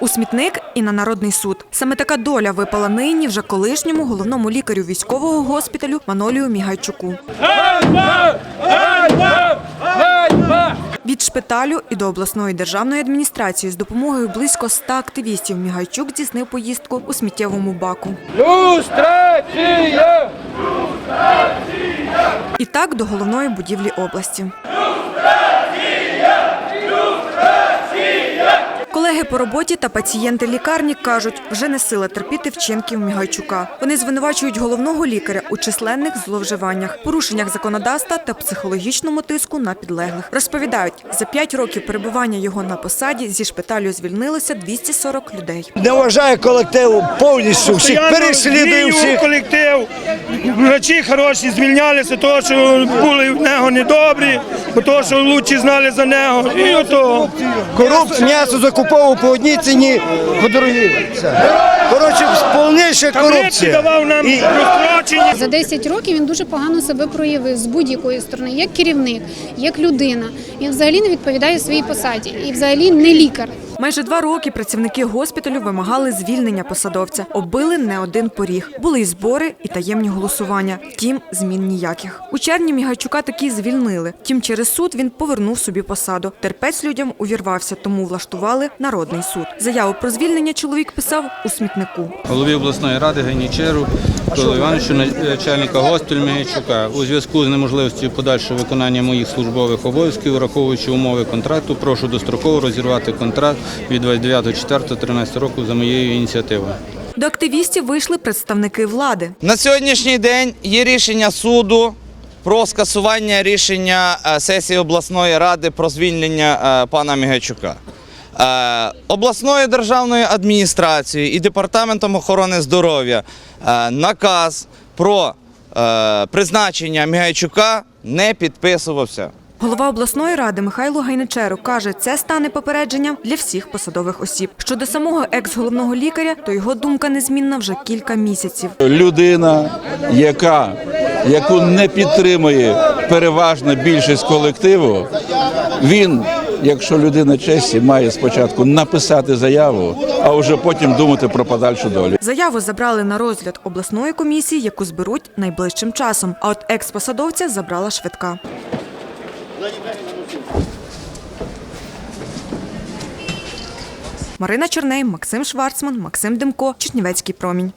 У смітник і на народний суд. Саме така доля випала нині вже колишньому головному лікарю військового госпіталю Манолію Мігайчуку. Від шпиталю і до обласної державної адміністрації з допомогою близько ста активістів Мігайчук здійснив поїздку у сміттєвому баку. Люстрація! І так до головної будівлі області. Колеги по роботі та пацієнти лікарні кажуть, вже не сила терпіти вчинків Мігайчука. Вони звинувачують головного лікаря у численних зловживаннях, порушеннях законодавства та психологічному тиску на підлеглих. Розповідають, за п'ять років перебування його на посаді зі шпиталю звільнилося 240 людей. Не вважає колективу повністю всіх, переслідує всіх. колектив. Врачі хороші звільнялися, тому що були в нього недобрі, бо того, що лучше знали за нього. І ото. Корупція, м'ясо закуповував по одній ціні, по другій. Коротше, Таблетки корупція. давав нам І розстрочені. За 10 років він дуже погано себе проявив з будь-якої сторони, як керівник, як людина. Він взагалі не відповідає своїй посаді і взагалі не лікар. Майже два роки працівники госпіталю вимагали звільнення посадовця. Оббили не один поріг. Були й збори, і таємні голосування. Втім, змін ніяких. У червні Мігайчука таки звільнили. Втім, через суд він повернув собі посаду. Терпець людям увірвався, тому влаштували народний суд. Заяву про звільнення чоловік писав у смітнику. голові обласної ради Гайнічеру Миколу Івановичу, начальника госпіталю Мігайчука. У зв'язку з неможливістю подальшого виконання моїх службових обов'язків, враховуючи умови контракту, прошу достроково розірвати контракт від 29.04.13 року за моєю ініціативою. До активістів вийшли представники влади. На сьогоднішній день є рішення суду про скасування рішення е, сесії обласної ради про звільнення е, пана Мігайчука. Е, Обласною державною адміністрацією і департаментом охорони здоров'я е, наказ про е, призначення Мігайчука не підписувався. Голова обласної ради Михайло Гайничеру каже, це стане попередженням для всіх посадових осіб. Щодо самого екс-головного лікаря, то його думка незмінна вже кілька місяців. людина, яка, яку не підтримує переважна більшість колективу, він, якщо людина честі, має спочатку написати заяву, а вже потім думати про подальшу долю. Заяву забрали на розгляд обласної комісії, яку зберуть найближчим часом. А от екс-посадовця забрала швидка. Марина Черней, Максим Шварцман, Максим Демко, Чернівецький промінь.